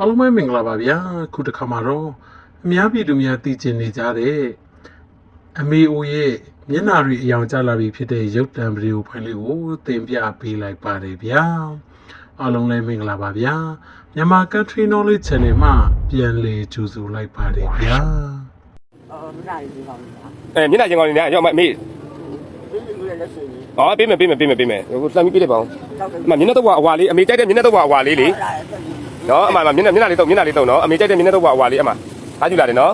အားလုံးပဲမင်္ဂလာပါဗျာခုတစ်ခါမှာတော့အများပြည်သူများသိကျင်နေကြတဲ့အမေအိုရဲ့မျက်နှာတွေအယောင်ကျလာပြီဖြစ်တဲ့ရုပ်တံဗီဒီယိုဖိုင်လေးကိုတင်ပြပေးလိုက်ပါတယ်ဗျာအားလုံးလည်းမင်္ဂလာပါဗျာမြန်မာ Country Knowledge Channel မှာပြန်လည်ကြိုဆိုလိုက်ပါတယ်ဗျာအော်မနာရီကောင်းတာအဲမျက်နှာချင်းကောင်းနေတယ်ရောက်မမေးဒီလိုလည်းလက်ရှိနေဟောပေးမယ်ပေးမယ်ပေးမယ်ပေးမယ်ဟိုလှမ်းပြီးပေးလိုက်ပါဦးတောက်တယ်အမမျက်နှာတော့အဝါလေးအမေကြိုက်တဲ့မျက်နှာတော့အဝါလေးလေ နော်အမမျက်နှာမျက်နှာလေးတော့မျက်နှာလေးတော့နော်အမေကြိုက်တဲ့မျက်နှာတော့အဝါလေးအမအားကြည့်လာတယ်နော်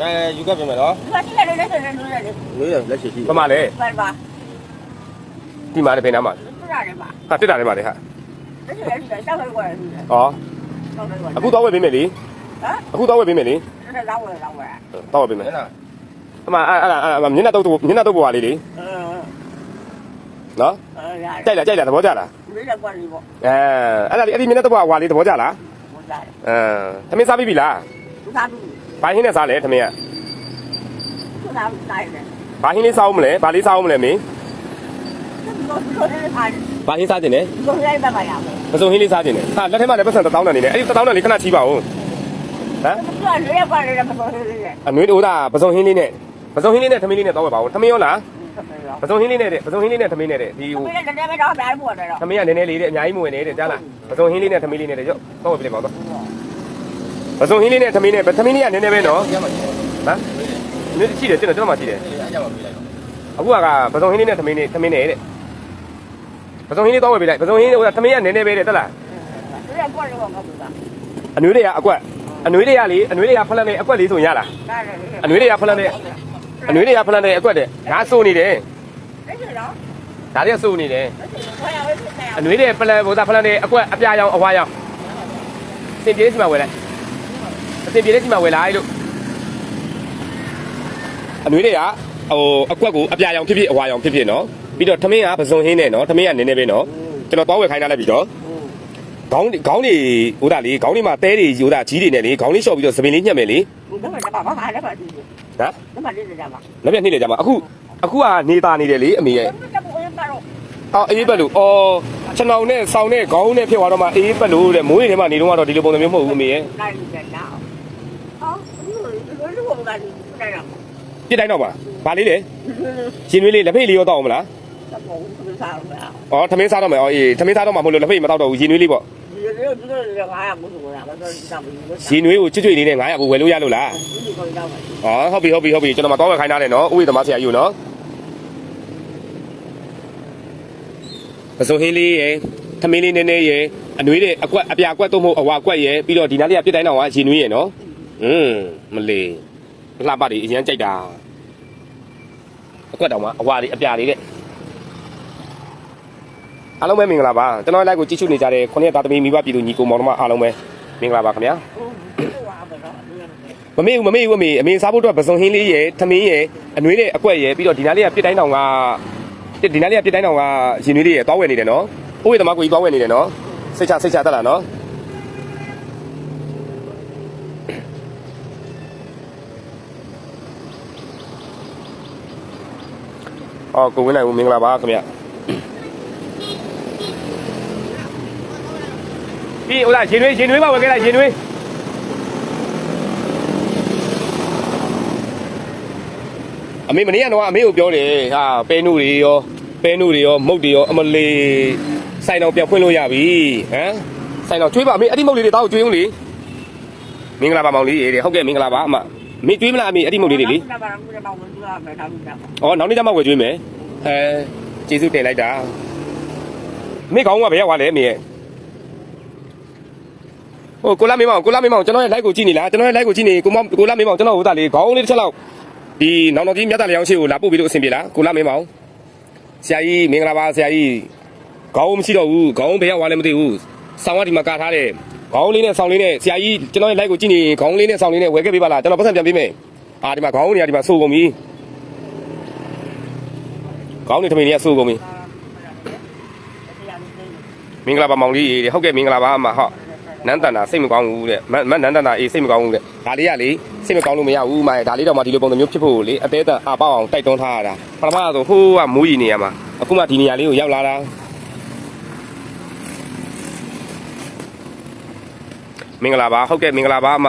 အဲယူခဲ့ပြင်မယ်နော်ဒီကတိလည်းလက်ရှိနေလို့ရတယ်လေးရလက်ရှိရှိပမာလေပါပါဒီမှာလည်းဖိနေမှာပြရတယ်ပါဟာတက်တာလည်းပါလေဟာလက်ရှိလည်းတောက်ခွဲခွဲတယ်ဟောတောက်ခွဲခွဲအခုတော့ဝယ်ပေးမယ်လေဟမ်အခုတော့ဝယ်ပေးမယ်လေအဲ့ဒါတော့ဝယ်တော့ဝယ်တော့ဝယ်ပေးမယ်အမအဲ့အဲ့အဲ့မျက်နှာတော့မျက်နှာတော့ဘဝလေးလေအင်းနော်အဲ့ရကြိုက်လားကြိုက်လားသဘောကျလား ဒီလည်းကွာလေးပေါ့အဲအဲ့ဒါအဲ့ဒီမျက်နှာတော့ဘဝလေးသဘောကျလားဘုရားအဲသမင်းစားပြီးပြီလားသူသားဘူးဘာဟင်းနဲ့စားလဲသမင်းကသူသားတိုင်းတယ်ဘာဟင်းလေးစားအောင်မလဲဘာလေးစားအောင်မလဲမင်းသူတို့သူတို့လည်းအားဘာဟင်းစားခြင်းလဲသူတို့လည်းပါပါရမယ်ပစုံဟင်းလေးစားခြင်းလဲဟာလက်ထဲမှာလည်းပတ်စံတစ်တောင်းတန်နေတယ်အဲ့ဒီတစ်တောင်းတန်လေးခဏချီးပါဦးဟမ်သူကလည်းပါလည်းမတော်သေးတယ်အနွေးတို့ဒါပစုံဟင်းလေးနဲ့ပစုံဟင်းလေးနဲ့သမင်းလေးနဲ့တောင်းဝယ်ပါဦးသမင်းရောလား ပစုံဟင်းလေးနဲ့တဲ့ပစုံဟင်းလေးနဲ့သမင်းနဲ့တဲ့ဒီဟိုဒီလည်းလည်းပဲတော့ဗျာပို့တယ်တော့သမင်းကနည်းနည်းလေးတဲ့အများကြီးမဝင်နေတဲ့ကြားလားပစုံဟင်းလေးနဲ့သမင်းလေးနဲ့တဲ့ရော့တောင်းဝယ်ပြလိုက်ပါဦးပစုံဟင်းလေးနဲ့သမင်းနဲ့သမင်းလေးကနည်းနည်းပဲနော်ဟမ်နည်းရှိတယ်ကျွန်တော်ကျွန်တော်မှရှိတယ်ရပါပြီလိုက်အခုကပစုံဟင်းလေးနဲ့သမင်းနဲ့သမင်းနဲ့တဲ့ပစုံဟင်းလေးတောင်းဝယ်ပြလိုက်ပစုံဟင်းဟိုသမင်းကနည်းနည်းပဲတဲ့တက်လားသူလည်းကွာလေးပေါ့ငါ့ဘူးသားအနွေးတွေကအကွက်အနွေးတွေကလေအနွေးတွေကဖလန်နဲ့အကွက်လေးဆိုရင်ရလားဒါလည်းအနွေးတွေကဖလန်နဲ့အနွေးတွေကဖလန်နဲ့အကွက်တဲ့ဒါစိုးနေတယ်လက်ရှိတော့ ဒါတွေကစိုးနေတယ်ခွဲရဝဲဖြစ်နေအနွေးတွေဖလန်ဘိုးသားဖလန်နဲ့အကွက်အပြာရောင်အဝါရောင်စင်ပြေးစီမှာဝယ်လိုက်အစင်ပြေးလေးစီမှာဝယ်လိုက်လို့အနွေးတွေကဟိုအကွက်ကိုအပြာရောင်ဖြစ်ဖြစ်အဝါရောင်ဖြစ်ဖြစ်နော်ပြီးတော့ထမင်းကပစုံဟင်းနဲ့နော်ထမင်းကနည်းနည်းပဲနော်ကျွန်တော်တောင်းဝယ်ခိုင်းထားလိုက်ပြီတော့ခေါင်းခေါင်းတွေဟိုဒါလေခေါင်းတွေမှာတဲတွေဟိုဒါကြီးတွေနဲ့လေခေါင်းလေးလျှော့ပြီးတော့သပင်လေးညှက်မယ်လေဘုရားကဘာမှလည်းပါသေးဘူးဟမ်။ဒါမှလေးကြပါလက်ပြနှိမ့်နေကြမှာအခုအခုကနေတာနေတယ်လေအမေရဲ့။ဘုရားဘုရားကတော့ အော်အေးပက်လို့အော်ခြံအောင်နဲ့ဆောင်းနဲ့ခေါင်းနဲ့ဖြစ်သွားတော့မှအေးပက်လို့တဲ့မိုးရေထဲမှာနေတော့ကတော့ဒီလိုပုံစံမျိုးမဟုတ်ဘူးအမေရဲ့နိုင်တယ်လား။အော်ဒီလိုလိုလိုကလည်းနိုင်တာပြစ်တိုင်းတော့ပါဗာလေးလေရှင်နွေးလေးလက်ဖိတ်လေးရောတောက်အောင်မလား။သဘောသူစားရမယ်အော်ထမင်းစားတော့မယ်အော်အေးထမင်းစားတော့မှမဟုတ်လို့လက်ဖိတ်မတောက်တော့ဘူးရှင်နွေးလေးပေါ့။ဒီလိုဒီလိုလည်းငါရမှုဆိုတာမတော်ဒီကမင်းလို့ရှင်နွေးကိုချွတ်ချွတ်လေးနဲ့900ကိုဝယ်လို့ရလို့လားဒီကိုရောက်ပါအော်ဟုတ်ပြီဟုတ်ပြီဟုတ်ပြီကျွန်တော်မတောင်းဝယ်ခိုင်းထားတယ်နော်ဥဝေသမားဆရာကြီးကိုနော် ပစုံဟင်းလေးရယ်ထမင်းလေးနည်းနည်းရယ်အနွေးတွေအကွက်အပြာအကွက်တော့မဟုတ်အဝါအကွက်ရယ်ပြီးတော့ဒီနားလေးကပြစ်တိုင်းတော့ကရှင်နွေးရယ်နော်อืมမလေးလှပတွေအရင်ကြိုက်တာအကွက်တောင်မှအဝါလေးအပြာလေးတဲ့အားလုံးပဲမင်္ဂလာပါကျွန်တော် live ကိုကြည့်ရှုနေကြတဲ့ခုနှစ်သားသမီးမိဘပြည်သူညီကိုမောင်တို့မအားလုံးပဲမင်္ဂလာပါခင်ဗျာဘူး။ဟိုဟာပဲတော့မမေ့ဘူးမမေ့ဘူးအမေအမေစားဖို့အတွက်ပစုံဟင်းလေးရယ်ထမင်းရယ်အနွေးလေးအကွက်ရယ်ပြီးတော့ဒီနားလေးကပြစ်တိုင်းတောင်က ဒီနားလေးကပြစ်တိုင်းတောင်ကရင်နွေးလေးရယ်တောင်းဝယ်နေတယ်နော်ဥဝေသမားကိုကြီးတောင်းဝယ်နေတယ်နော်စိတ်ချစိတ်ချတက်လာနော်အော်ကိုဝင်းနိုင်ဦးမင်္ဂလာပါခင်ဗျပြီးဟိုလားရင်နွေးရင်နွေးပါဝယ်ခဲ့လားရင်နွေး အမေမနေ့ကတော့အမေကိုပြောတယ်ဟာပဲနုတွေရောပဲနုတွေရောမုတ်တွေရောအမလေးဆိုင်တော့ပြန်ဖွင့်လို့ရပြီဟမ်ဆိုင်တော့ကျွေးပါအမေအဲ့ဒီမုတ်လေးတွေတောက်ကျွေးဦးလေမင်္ဂလာပါမောင်လေးရေဟုတ်ကဲ့မင်္ဂလာပါအမအမေကျွေးမလားအမေအဲ့ဒီမုတ်လေးတွေလေဒါပါတော့ဘုရားမောင်ကမယ်ဒါလို့ဒါဩနောက်နေ့ကျမှဝယ်ကျွေးမယ်အဲကျေးဇူးတင်လိုက်တာအမေကောင်းကဘယ်ရောက်သွားလဲအမေရဲ့ဟိုကိုလာမေမောင်ကိုလာမေမောင်ကျွန်တော်ရဲ့ live ကိုကြည့်နေလားကျွန်တော်ရဲ့ live ကိုကြည့်နေကိုမကိုလာမေမောင်ကျွန်တော်ဟိုသားလေးခေါင်းလေးတစ်ချက်လောက် ဒီနောင်တော်ကြီးမြတ်တာလျောင်းရှိကိုလာပို့ပြီးလို့အဆင်ပြေလားကိုလာမေမောင်ဆရာကြီးမင်္ဂလာပါဆရာကြီးခေါင်းမရှိတော့ဘူးခေါင်းဘယ်ရောက်သွားလဲမသိဘူးဆောင်းကဒီမှာကာထားတယ်ခေါင်းလေးနဲ့ဆောင်းလေးနဲ့ဆရာကြီးကျွန်တော်ရဲ့ live ကိုကြည့်နေခေါင်းလေးနဲ့ဆောင်းလေးနဲ့ဝယ်ခဲ့ပေးပါလားကျွန်တော်ပတ်စံပြန်ပေးမယ်အာဒီမှာခေါင်းနေရာဒီမှာစိုးကုန်ပြီခေါင်းနေထမင်းနေရစိုးကုန်ပြီမင်္ဂလာပါမောင်လေးရေဟုတ်ကဲ့မင်္ဂလာပါအမဟုတ် နန်းတန်တာစိတ်မကောင်းဘူးတဲ့မမနန်းတန်တာအေးစိတ်မကောင်းဘူးတဲ့ဒါလေးကလေစိတ်မကောင်းလို့မရဘူးမိုင်ဒါလေးတော့မှဒီလိုပုံစံမျိုးဖြစ်ဖို့လေအသေးအတန်အပေါအောင်တိုက်တွန်းထားရတာပထမဆိုဟိုးကမိုးရီနေရမှာအခုမှဒီနေရာလေးကိုရောက်လာတာမင်္ဂလာပါဟုတ်ကဲ့မင်္ဂလာပါအမ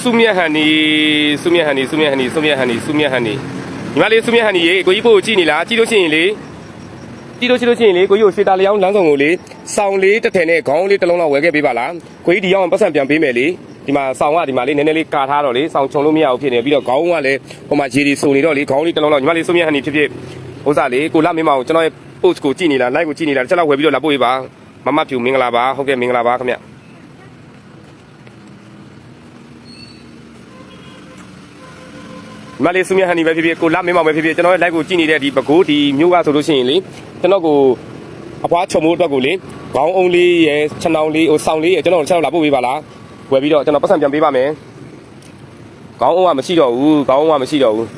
စုမြတ်ဟန်နီစုမြတ်ဟန်နီစုမြတ်ဟန်နီစုမြတ်ဟန်နီစုမြတ်ဟန်နီညီမလေးစုမြတ်ဟန်နီရေကိုကြီးဖို့ကိုကြည့်နေလားကြည့်လို့ရှိရင်လေ ကြည့်လို့ရှိလို့ရှိရင်လေကိုကြီးကိုရွှေတာလျောင်းလမ်းဆောင်ကိုလေစောင်းလေးတစ်ထည်နဲ့ခေါင်းလေးတစ်လုံးလောက်ဝယ်ခဲ့ပေးပါလားကိုကြီးဒီရောက်ပတ်စံပြန်ပေးမယ်လေဒီမှာစောင်းကဒီမှာလေးနည်းနည်းလေးကာထားတော့လေစောင်းချုံလို့မရဘူးဖြစ်နေပြီးတော့ခေါင်းကလည်းဟိုမှာရေဒီစုံနေတော့လေခေါင်းလေးတစ်လုံးလောက်ညီမလေးစုမြတ်ဟန်နီဖြစ်ဖြစ်ဥစားလေကိုလာမင်းမအောင်ကျွန်တော်ရဲ့ post ကိုကြည့်နေလား like ကိုကြည့်နေလားတစ်ချက်လောက်ဝယ်ပြီးတော့လာပို့ပေးပါမမဖြူမင်္ဂလာပါဟုတ်ကဲ့မင်္ဂလာပါခင်ဗျ မလေးစုမြဟန်နီပဲဖြစ်ဖြစ်ကိုလာမင်းမောင်ပဲဖြစ်ဖြစ်ကျွန်တော်ရဲ့ live ကိုကြည့်နေတဲ့ဒီပကိုးဒီမျိုးကဆိုလို့ရှိရင်လေကျွန်တော်ကိုအဖွားချုံမိုးအတွက်ကိုလေခေါင်းအုံးလေးရယ်ခြံောင်လေးဟိုဆောင်းလေးရယ်ကျွန်တော်တို့ချက်တော့လာပို့ပေးပါလားဝယ်ပြီးတော့ကျွန်တော်ပတ်စံပြန်ပေးပါမယ်ခေါင်းအုံးကမရှိတော့ဘူးခေါင်းအုံးကမရှိတော့ဘူး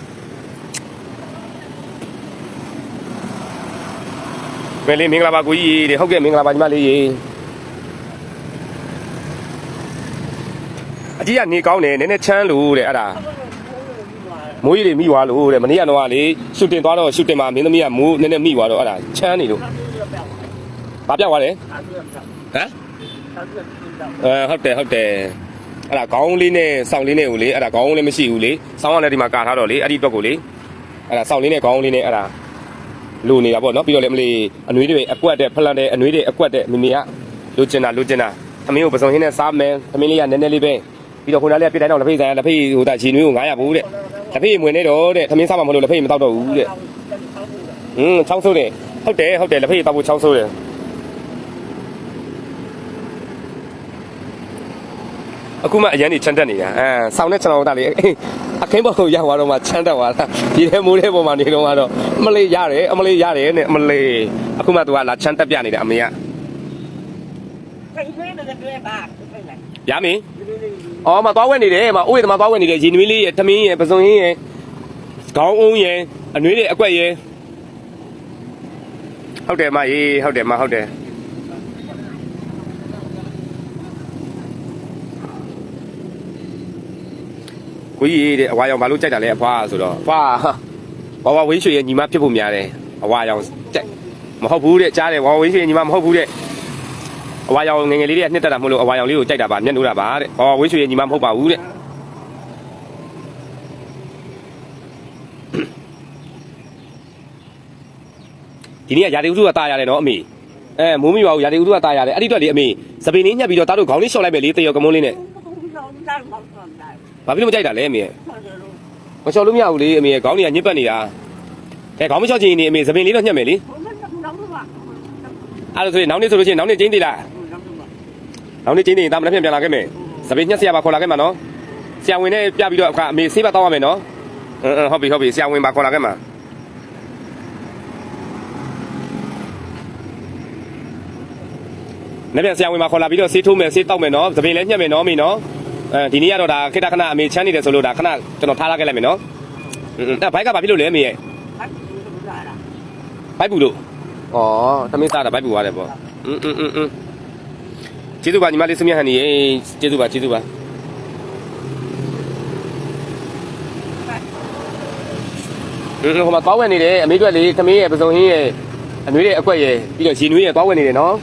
ပဲလေးမင်္ဂလာပါကိုကြီးတဲ့ဟုတ်ကဲ့မင်္ဂလာပါညီမလေးရေအကြီးကနေကောင်းတယ်နည်းနည်းချမ်းလို့တဲ့အဲ့ဒါ မိုးရီတွေမိသွားလို့တဲ့မနေ့ကတော့လေရှူတင်သွားတော့ရှူတင်မှာမင်းသမီးကမိုးနည်းနည်းမိသွားတော့အဲ့ဒါချမ်းနေလို့ဘာပြောက်သွားလဲဟမ်အဲဟုတ်တယ်ဟုတ်တယ်အဲ့ဒါခေါင်းလေးနဲ့စောင်းလေးနဲ့ကိုလေအဲ့ဒါခေါင်းလေးမရှိဘူးလေစောင်းကလည်းဒီမှာကာထားတော့လေအဲ့ဒီတော့ကိုလေအဲ့ဒါစောင်းလေးနဲ့ခေါင်းလေးနဲ့အဲ့ဒါလိုနေတာပေါ့နော်ပြီးတော့လည်းမလေးအနှွေးတွေအကွက်တဲ့ဖလန်တဲ့အနှွေးတွေအကွက်တဲ့မိမိကလိုချင်တာလိုချင်တာသမင်းကိုပစုံဟင်းနဲ့စားမယ်သမင်းလေးကနည်းနည်းလေးပဲ ပြီးတော့ခုနလေးကပြစ်တိုင်းတော့လက်ဖေးဆိုင်လက်ဖေးဟိုတာခြေနွေးကို900ဘူးတဲ့လက်ဖေးဝင်နေတော့တဲ့သမင်းစားမှမလို့လက်ဖေးမတောက်တော့ဘူးတဲ့อืมချောင်းဆိုးတယ်ဟုတ်တယ်ဟုတ်တယ်လက်ဖက်ရည်တောက်ဖို့ချောင်းဆိုးတယ်အခုမှအရန်နေချမ်းတက်နေတာအဲဆောင်းတဲ့ကျွန်တော်တို့ကလေအခင်းပေါ်ကိုရောက်သွားတော့မှချမ်းတက်သွားတာဒီထဲမိုးထဲပေါ်မှာနေတော့ကတော့အမလေးရတယ်အမလေးရတယ်နဲ့အမလေးအခုမှသူကလာချမ်းတက်ပြနေတယ်အမေက Cái thuê nó cái thuê bà. Cái này. ရမင်းအော်မသွားဝက်နေတယ်မအိုးရသမားသွားဝက်နေတယ်ရင်နွေးလေးရသမင်းရပစုံရင်းရခေါင်းအုံးရအနွေးတွေအကွက်ရဟုတ်တယ်မရေးဟုတ်တယ်မဟုတ်တယ်ကိုကြီးတဲ့အဝါရောင်ဘာလို့ကြိုက်တာလဲအဖွားဆိုတော့အဖွားဝါဝဝင်းရွှေရဲ့ညီမဖြစ်ဖို့များတယ်အဝါရောင်ကြိုက်မဟုတ်ဘူးတဲ့ကြားတယ်ဝါဝဝင်းရွှေရဲ့ညီမမဟုတ်ဘူးတဲ့ အဝါရောင်ငယ်ငယ်လေးတွေကနှစ်တက်တာမဟုတ်လို့အဝါရောင်လေးကိုကြိုက်တာပါမျက်နှာတာပါတဲ့ဝါဝဝင်းရွှေရဲ့ညီမမဟုတ်ပါဘူးတဲ့ဒီနေ့ကရာဒီဥစုကတာရတယ်နော်အမေအဲမိုးမိပါဘူးရာဒီဥစုကတာရတယ်အဲ့ဒီတော့လေအမေစပင်းလေးညှက်ပြီးတော့တားတို့ခေါင်းလေးလျှော့လိုက်မယ်လေတရောကမုန်းလေးနဲ့ Không ra một con này. ဘာဖြစ်လို့မကြိုက်တာလဲအမေ Thôi rồi luôn. မလျှော်လို့မရဘူးလေအမေရဲ့ခေါင်းတွေကညစ်ပတ်နေတာကဲခေါင်းမလျှော်ချင်ရင်ဒီအမေသပင်လေးတော့ညှက်မယ်လေ Không biết không đóng đúng không ạ? အဲ့ဒါဆိုရင်နောက်နေ့ဆိုလို့ရှိရင်နောက်နေ့ကျင်းသေးလား Không đóng đúng không ạ? နောက်နေ့ကျင်းသေးရင်ဒါမှလည်းပြန်ပြန်လာခဲ့မယ်သပင်ညှက်ဆရာပါခေါ်လာခဲ့မှာနော်ဆရာဝန်နဲ့ပြပြီးတော့အခါအမေဆေးပါတောင်းရမယ်နော်အင်းအင်းဟုတ်ပြီဟုတ်ပြီဆရာဝန်ပါခေါ်လာခဲ့မှာနေ့ပြန်ဆရာဝန်ပါခေါ်လာပြီးတော့ဆေးထိုးမယ်ဆေးတောက်မယ်နော်သပင်လည်းညှက်မယ်နော်အမေနော်အဲဒီနေ့ကတော့ဒါခိတ္တခဏအမေချမ်းနေတယ်ဆိုလို့ဒါခဏကျွန်တော်ထားလာခဲ့လိုက်မယ်နော်အင်းအင်းအဲ့ဘိုက်ကဘာဖြစ်လို့လဲအမေရဲ့ Bắt không ra là. ဘိုက်ပူလို့ ဩသမင်းစားတာဗိုက်ပူသွားတယ်ပေါ့အင်းအင်းအင်းကျေးဇူးပါညီမလေးစမြဟန်ဒီကျေးဇူးပါကျေးဇူးပါဟိုမှာကောင်းဝင်နေတယ်အမေတို့လေးသမီးရဲ့ပစုံဟင်းရဲ့အမျိုးရဲ့အကွက်ရဲ့ပြီးတော့ရေနွေးရဲ့ကောင်းဝင်နေတယ်နော်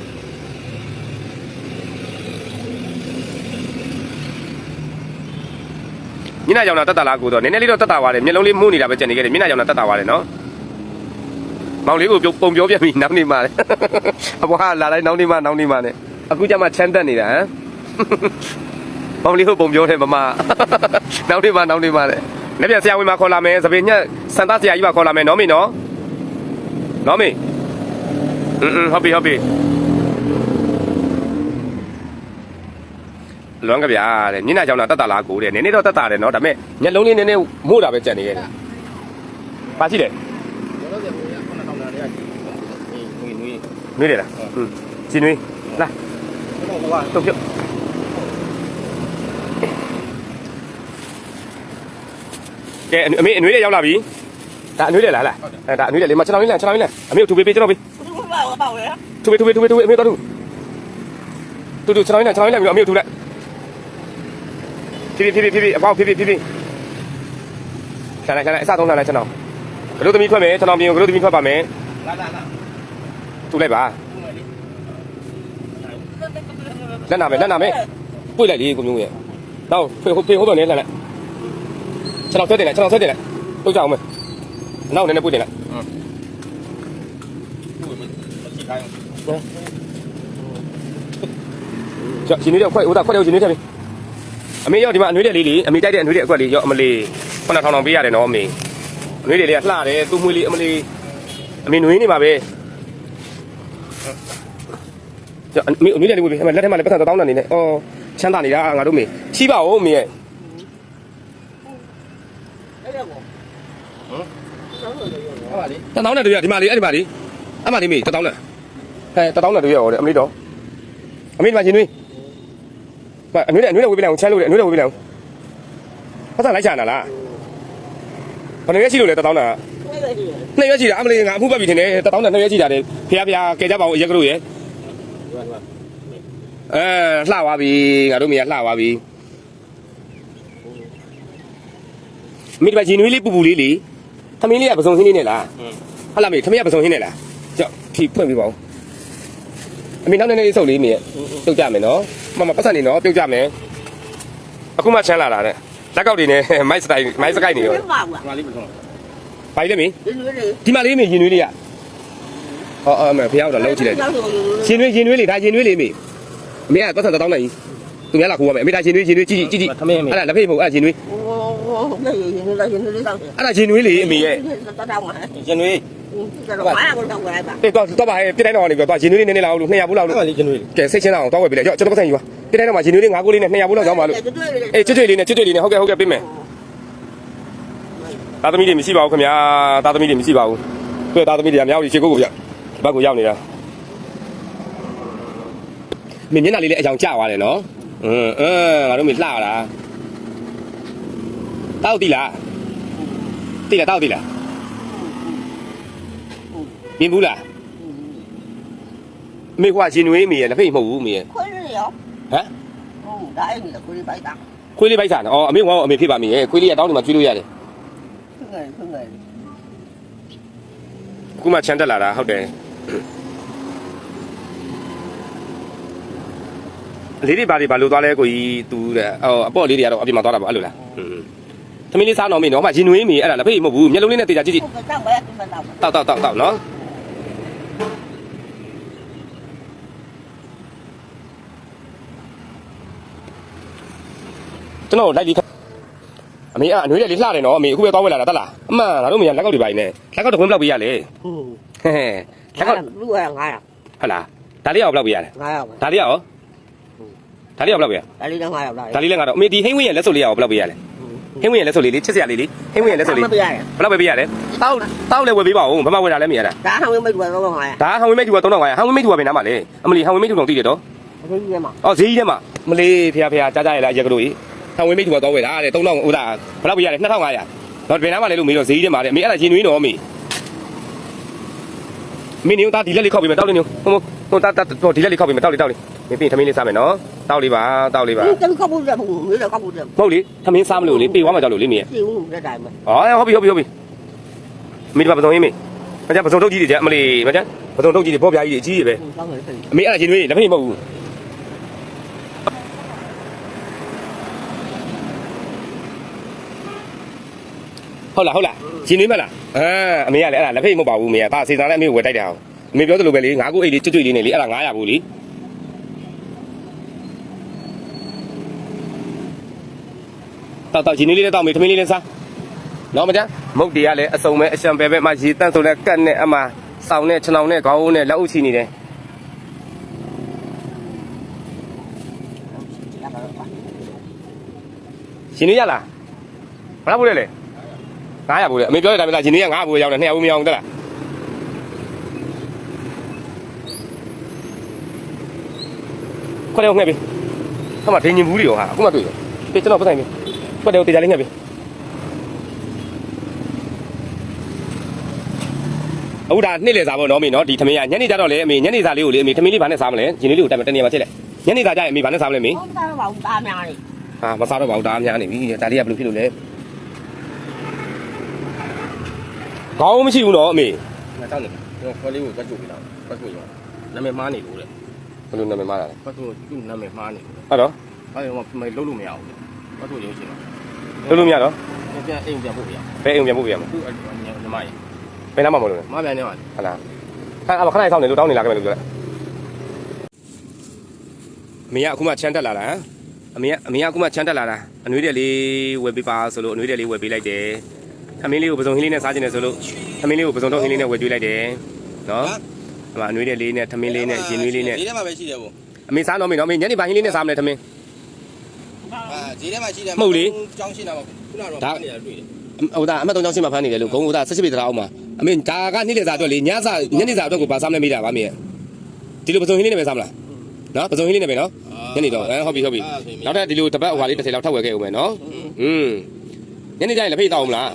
မျက်နှာကြောင်တာတက်တာလားကိုတော့နည်းနည်းလေးတော့တက်တာပါတယ်မျက်လုံးလေးမှုနေတာပဲကြံနေခဲ့တယ်မျက်နှာကြောင်တာတက်တာပါတယ်နော် မောင်လေးကိုပုံပြောပြပြီနောက်နေမှလေအဘွားလာလိုက်နောက်နေမှနောက်နေမှနဲ့အခုကျမှချမ်းတက်နေတာဟမ်မောင်လေးကိုပုံပြောတယ်မမနောက်နေမှနောက်နေမှနဲ့လက်ပြန်ဆရာဝန်မခေါ်လာမယ်စပင်ညက်စန်တဆရာကြီးပါခေါ်လာမယ်နော်မေနော်နော်မေအင်းဟုတ်ပြီဟုတ်ပြီလွမ်းကြဗျာတဲ့မျက်နှာကြောင့်တော့တတ်တာလားကိုတဲ့နည်းနည်းတော့တတ်တာတယ်နော်ဒါပေမဲ့ညက်လုံးလေးနည်းနည်းမို့တာပဲကြံနေရတယ်ပါရှိတယ် နွေးတယ်လားอืมစီနွေးလာကျွန်တော်ကတုတ်ပြုတ်ကဲအမေအနွေးလေးရောက်လာပြီဒါအနွေးလေးလားလားအဲဒါအနွေးလေးလေးမကျွန်တော်လေးလားကျွန်တော်လေးလားအမေကိုထူပေးပေးကျွန်တော်ပေး Không bảo bảo vậy á. ထူပေးထူပေးထူပေးထူပေးအမေတော့ထူတူတူကျွန်တော်လေးလားကျွန်တော်လေးလားအမေကိုထူလိုက်ဖြည်းဖြည်းဖြည်းဖြည်းဖြည်းအပေါက်ဖြည်းဖြည်းဖြည်းဖြည်းခဏခဏအစသုံးလာလိုက်ကျွန်တော်ကလို့သမီးထွက်မယ်ကျွန်တော်ပြင်ကလို့သမီးထွက်ပါမယ်လာလာလာ ထူလိုက်ပါခုမှလေလက်နာမယ်လက်နာမယ်ပွေလိုက်လေကိုမျိုးရဲ့တော့ဖေဖေဟိုတော့နေလှန်လိုက်ခြေထောက်ဆွဲတင်လိုက်ခြေထောက်ဆွဲတင်လိုက်တို့ကြအောင်မယ်နောက်နည်းနည်းပွေတင်လိုက်ဘူးမချိခိုင်းကြောက်ရှင်လေးတော့ခွက်ဟိုတာခွက်တော့ရှင်လေးထည့်ပြီအမေရောဒီမှာအနွေးတဲ့လေးလေးအမေတိုက်တဲ့အနွေးတဲ့အကွက်လေးရောအမလေး9000တောင်ပေးရတယ်နော်အမေအနွေးတဲ့လေးကလှတယ်သူ့မွေးလေးအမလေးအမေနွေးနေပါပဲ ကြောက်အမေအနွေးတဲ့လေးဝေးပြီအမလက်ထဲမှာလည်းပတ်သက်တောင်းတာနေနဲ့အော်ချမ်းသာနေတာငါတို့မေရှိပါဦးအမေရဲ့အဲ့ဒါကိုဟုတ်ပါလေတတောင်းနဲ့တွေ့ရဒီမှာလေးအဲ့ဒီမှာလေးအမလေးမေတတောင်းနဲ့ဟဲ့တတောင်းနဲ့တွေ့ရဟောတယ်အမလေးတော့အမေဒီမှာရှင်နွေးမအနွေးနဲ့အနွေးနဲ့ဝေးပြလိုက်အောင်ချမ်းလို့လေအနွေးနဲ့ဝေးပြလိုက်အောင်ပတ်သက်လိုက်ချာနာလားဘယ်နည်းရှိလို့လဲတတောင်းနဲ့အဲ့ဒါကြီး နှစ်ရက်ရှိတာအမလေးငါအမှုပတ်ပြီထင်တယ်တတောင်းနဲ့နှစ်ရက်ရှိတာတယ်ဖះဖះကဲကြပါဦးအရက်ကလို့ရယ်ဒီမှာဒီမှာအဲလှသွားပြီငါတို့မေကလှသွားပြီမိဒီမှာဂျင်းနွေးလေးပူပူလေးလေသမင်းလေးကပစုံဟင်းနေနဲ့လားอืมဟုတ်လားမေသမင်းကပစုံဟင်းနေလားကြောက်ဖြီဖွင့်ပြပါဦးအမေနောက်နေ့လေးစုပ်လေးမေပြုတ်ကြမယ်နော်မမပတ်စံနေနော်ပြုတ်ကြမယ်အခုမှချမ်းလာတာတဲ့လက်ကောက်တွေနဲ့မိုက်စတိုင်မိုက်စကိုက်နေရောဘာဒီမှာလေးပြန်ဆုံး ဘာကြီးလဲမေဒီလိုလေဒီမှာလေးမေဂျင်းနွေးလေးကဟောအမေဖះတော့လုံးကြည့်လိုက်ရှင်နွေးရှင်နွေးလေဒါရှင်နွေးလေမေအမေကပတ်စံတောင်းနိုင်သူများလာခိုးရမယ်အမေဒါရှင်နွေးရှင်နွေးကြည့်ကြည့်ကြည့်ထမင်းမေအဲ့ဒါလက်ဖေးမဟုတ်အဲ့ဒါရှင်နွေးဟိုဟိုနေရင်လည်းရင်လည်းတောင်းတယ်အဲ့ဒါရှင်နွေးလေအမေရဲ့တတောင်းမှာရှင်နွေးကျွန်တော်ဘာကိုတောင်းကြလိုက်ပါအေးတော့တော့ပါဟဲ့ပြတိုင်းတော့နေပြီတော့ရှင်နွေးလေးနည်းနည်းလာအောင်လို့200ဘူးလောက်ဟုတ်လို့ပါလေရှင်နွေးကဲစိတ်ချင်းအောင်တောင်းဝယ်ပြီလေကြောက်ကျွန်တော်ပတ်စံယူပါပြတိုင်းတော့မှရှင်နွေးလေး9ကိုလေးနဲ့200ဘူးလောက်ကြောင်းပါလို့အေးကျွတ်ကျွတ်လေးနဲ့ကျွတ်ကျွတ်လေးနဲ့ဟုတ်ကဲ့ဟုတ်ကဲ့ပြင်မယ် သားသမီးတွေမရှိပါဘူးခင်ဗျာသားသမီးတွေမရှိပါဘူးသူ့သားသမီးတွေကမြောက်ကြီးခြေကုတ်ကိုရောက်ဘက်ကိုရောက်နေတာမင်းမျက်နှာလေးလည်းအကြောင်ကျသွားတယ်နော်အင်းအင်းငါတို့မလှတာတောက်တိလားတိလားတောက်တိလားမြင်ဘူးလားအမေကရှင်နွေးမေရလက်ဖိတ်မဟုတ်ဘူးမေရခွေးရောဟမ်ဟုတ်ဒါအဲ့ဒီခွေးပိုက်တာခွေးလေးပိုက်စားနော်အော်အမေကတော့အမေဖြစ်ပါမေရခွေးလေးကတောင်းနေမှာကျွေးလို့ရတယ်ခွေး ငယ်ခွေးငယ်အခုမှချမ်းတက်လာတာဟုတ်တယ်လေးတွေဘာတွေဘာလို့သွားလဲကိုကြီးသူတဲ့အော်အပေါ့လေးတွေကတော့အပြင်မှာသွားတာပေါ့အဲ့လိုလားอืมသမီးလေးစားတော့မေနော်မှရှင်နွေးမေအဲ့ဒါလက်ဖိတ်မဟုတ်ဘူးမျက်လုံးလေးနဲ့တေချာကြည့်ကြည့်ဟုတ်ကဲ့တောင်းပဲဒီမှာတောင်းတောက်တောက်တောက်တောက်နော်ကျွန်တော်လိုက်ပြီးအ မေကအနွေးလေးလှတယ်နော်အမေအခုပဲသွားဝယ်လာတာတက်လားအမှန်ငါတို့မေကလက်ကောက်တွေပါနေလက်ကောက်တစ်ခွင်းဘယ်လောက်ပေးရလဲဟုတ်ဟဲ့ဟဲ့လက်ကောက်လူက900ဟုတ်လားဒါလေးကဘယ်လောက်ပေးရလဲ900ပဲဒါလေးကရောဒါလေးကဘယ်လောက်ပေးရဒါလေးတော့900လားဒါလေးလည်းငါတော့အမေဒီဟင်းဝင်းရဲ့လက်စုပ်လေးကရောဘယ်လောက်ပေးရလဲဟင်းဝင်းရဲ့လက်စုပ်လေးလေးချစ်စရာလေးလေးဟင်းဝင်းရဲ့လက်စုပ်လေးမပြရတယ်ဘယ်လောက်ပဲပေးရလဲတောက်တောက်လည်းဝယ်ပေးပါဦးဘာမှဝယ်တာလည်းမရတာဒါဟောင်းမိတ်ကတော့900ဒါဟန်ဝင်းမိတ်တူက3500ဟန်ဝင်းမိတ်တူကဘယ်နားမှာလဲအမလီဟန်ဝင်းမိတ်တူတော့သိတယ်တော့အခုကြီးထဲမှာအော်ဈေးကြီးထဲမှာမလေးဖះဖះကြားကြားရလားရက်ကလို့ ကြီးဟန်ဝင်းမိတ်တူကတော့ဝယ်တာတဲ့3000ဟိုဒါဘယ်လောက်ပေးရလဲ2500တော့ဘယ်နားမှာလဲလို့မေးတော့ဈေးကြီးထဲမှာတဲ့အမေအဲ့ဒါရင်နွေးတော့မေမင်းနေတော့ဒီလက်လေးခောက်ပြီးမယ်တောက်လေးနေဟိုဟိုတာတာတော့ဒီလက်လေးခောက်ပြီးမယ်တောက်လေးတောက်လေးမင်းပြင်ထမင်းလေးစားမယ်နော်တောက်လေးပါတောက်လေးပါဒီတော့ကပ်ဖို့ရဖို့မြေတော့ကပ်ဖို့ရမဟုတ်လေထမင်းစားမလို့လေပြေသွားမှကြောက်လို့လေမင်းစီဦးလက်တိုင်းမှာဟောဟုတ်ပြီဟုတ်ပြီဟုတ်ပြီမိဒီမှာပစုံရေးမေမကြပစုံထုတ်ကြီးတွေကြအမလီမကြပစုံထုတ်ကြီးတွေဘောပြားကြီးတွေအကြီးတွေပဲကောင်းတယ်ဖြစ်အမေအဲ့ဒါရင်နွေးလက်ဖိတ်မဟုတ်ဘူး ဟုတ်လားဟုတ်လားရင်နွေးမလားအာအမေကလည်းအဲ့ဒါလက်ဖိတ်မဟုတ်ပါဘူးအမေကဒါစေစားလည်းအမေကိုဝယ်တိုက်တယ်ဟောအမေပြောသလိုပဲလေငါးခုအိတ်လေးကျွတ်ကျွတ်လေးနဲ့လေအဲ့ဒါ900ဘူးလေတောက်တောက်ရင်နွေးလေးလည်းတောက်မေထမင်းလေးလည်းစားနော်မကြမုတ်တွေကလည်းအစုံပဲအရှံပဲပဲအမှရေတန့်ဆိုလည်းကတ်နဲ့အမှစောင်းနဲ့ခြေထောင်နဲ့ခေါင်းနဲ့လက်အုပ်ချီနေတယ်ရှင်နေရလားဘယ်လောက်ဘူးလဲလဲ 900ဘူးလေအမေပြောတဲ့အတိုင်းပဲလားရှင်နေက900ဘူးရောက်တယ်200ဘူးမရောက်ဘူးတက်လားခွက်တော့ငှက်ပြီခမဒင်းညင်ဘူးတွေရောဟာအခုမှတွေ့ရောပြေကျွန်တော်ပတ်ဆိုင်ပြီခွက်တော့တေချာလေးငှက်ပြီအခုဒါနှစ်လေစားပေါ့နော်အမေနော်ဒီသမင်းကညနေကြတော့လေအမေညနေစားလေးကိုလေအမေသမင်းလေးဘာနဲ့စားမလဲဂျင်းလေးကိုတိုင်မတနေရာမှာချက်လိုက်ညနေစားကြရင်အမေဘာနဲ့စားမလဲမေဟုတ်တာတော့ဘာများနေဟာမစားတော့ပါဘူးဒါအများနေပြီဒါလေးကဘယ်လိုဖြစ်လို့လဲ ခေါင်းမရှိဘူးနော်အမေငါတောင်းတယ်ကျွန်တော်ခွဲလေးကိုတွက်ကြည့်ပြီးတော့တွက်ကြည့်ရောနာမည်မားနေလို့တဲ့ဘယ်လိုနာမည်မှားတာလဲပတ်ဆိုသူ့နာမည်မှားနေဟုတ်တော့အဲ့ဒါမှမလုံးလို့မရဘူးပတ်ဆိုရုပ်ရှင်လုံးလို့မရတော့ပြန်အိမ်ပြန်ပို့ရဘယ်အိမ်ပြန်ပို့ပြရမလဲသူ့အညီမကြီးဘယ်နားမှာမလို့လဲမပြန်နေပါဟုတ်လားခဏအမခဏဆောင်နေလို့တောင်းနေလာခဲ့မယ်လို့ပြောလိုက်အမေကအခုမှချမ်းတက်လာတာဟမ်အမေကအမေကအခုမှချမ်းတက်လာတာအနွေးတယ်လေးဝယ်ပေးပါဆိုလို့အနွေးတယ်လေးဝယ်ပေးလိုက်တယ် သမင်းလေးကိုပစုံဟင်းလေးနဲ့စားခြင်းနဲ့ဆိုလို့သမင်းလေးကိုပစုံတော့ဟင်းလေးနဲ့ဝယ်ပေးလိုက်တယ်နော်အမအနွေးတယ်လေးနဲ့သမင်းလေးနဲ့ရင်နွေးလေးနဲ့ဈေးထဲမှာပဲရှိတယ်ဗောအမေစားတော့မေနော်မေညနေပိုင်းဟင်းလေးနဲ့စားမလဲသမင်းအာဈေးထဲမှာရှိတယ်မဟုတ်လေကြောင်းရှင်းတာပါခုနကတော့ဒါဖမ်းနေတာတွေ့တယ်ဟိုဒါအမတ်သုံးချောင်းရှင်းမှာဖမ်းနေတယ်လို့ဂုံဟိုဒါဆက်ချစ်ပေတရာအောင်မှာအမေဒါကနေ့လေစားအတွက်လေညစားညနေစားအတွက်ကိုပါစားမလဲမိတာပါမေဒီလိုပစုံဟင်းလေးနဲ့ပဲစားမလားနော်ပစုံဟင်းလေးနဲ့ပဲနော်ညနေတော့အဲဟုတ်ပြီဟုတ်ပြီနောက်ထပ်ဒီလိုတပတ်ဟွာလေးတစ်ထည်လောက်ထပ်ဝယ်ခဲ့ဦးမယ်နော်อืมညနေကျရင်လက်ဖိတ်တောက်အောင်မလား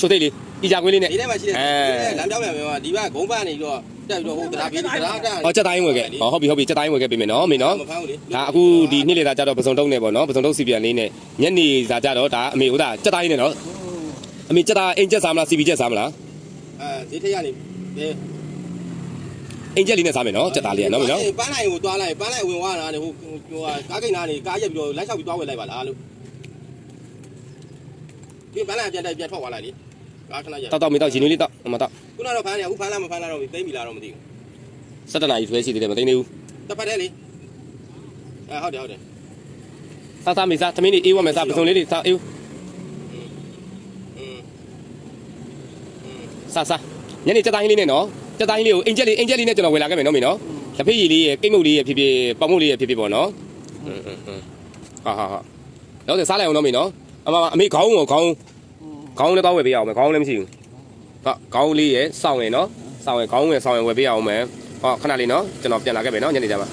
ချိုသိတ်လေးဤကြကွေးလေးနဲ့ဈေးထဲမှာရှိတယ်အဲလမ်းပြောင်းပြန်ပြန်ဒီဘက်ဂုံးပန်းနေတော့တက်ပြီးတော့ဟိုတရားပြေးတရားတက်ဟောချက်တိုင်းဝယ်ခဲ့ဟောဟုတ်ပြီဟုတ်ပြီချက်တိုင်းဝယ်ခဲ့ပြီမယ်နော်မေနော်မဖမ်းဘူးလေဒါအခုဒီနေ့လေသာကြတော့ပစုံတုံးနဲ့ပေါ့နော်ပစုံတုံးစီပြန်လေးနဲ့ညနေစာကြတော့ဒါအမေဟိုဒါချက်တိုင်းနဲ့နော်အမေချက်တာအင်ချက်စားမလားစီပီချက်စားမလားအဲဈေးထက်ရနေဒီအင်ချက်လေးနဲ့စားမယ်နော်ချက်သားလေးကနော်မေနော်ပန်းလိုက်ကိုသွားလိုက်ပန်းလိုက်ဝင်သွားတာလေဟိုဟိုကားကိန်းသားနေကားရက်ပြီးတော့လိုက်လျှောက်ပြီးသွားဝယ်လိုက်ပါလားလို့ဒီပန်းလိုက်ပြန်တက်ပြန်ထွက်သွားလိုက်လေ ကားခဏကြာတောက်တောက်မေးတောက်ဂျင်းလေးလေးတောက်မတောက်ခုနတော့ဖမ်းနေအခုဖမ်းလားမဖမ်းလားတော့မသိသိပြီလားတော့မသိဘူး7နာရီဆွဲရှိသေးတယ်မသိနေဘူးတပတ်တည်းလေအဲဟုတ်တယ်ဟုတ်တယ်စားစားမေးစားသမီးလေးအေးဝမယ်စားပစုံလေးလေးစားအေးဦးစားစားညနေကြက်တိုင်းလေးနဲ့နော်ကြက်တိုင်းလေးကိုအင်ဂျက်လေးအင်ဂျက်လေးနဲ့ကျွန်တော်ဝင်လာခဲ့မယ်နော်မင်းနော်လက်ဖေးရည်လေးရယ်ကိတ်မုတ်လေးရယ်ဖြစ်ဖြစ်ပေါမုတ်လေးရယ်ဖြစ်ဖြစ်ပေါ့နော်ဟာဟာဟာတော့စားလိုက်အောင်နော်မင်းနော်အမအမေခေါင်းကိုခေါင်း ခေါင်းလည်းကောင်းဝယ်ပေးရအောင်မယ်ခေါင်းလည်းမရှိဘူးဟာခေါင်းလေးရဲ့စောင်းရယ်နော်စောင်းရယ်ခေါင်းဝင်စောင်းရယ်ဝယ်ပေးရအောင်မယ်ဟောခဏလေးနော်ကျွန်တော်ပြန်လာခဲ့မယ်နော်ညနေကျမှ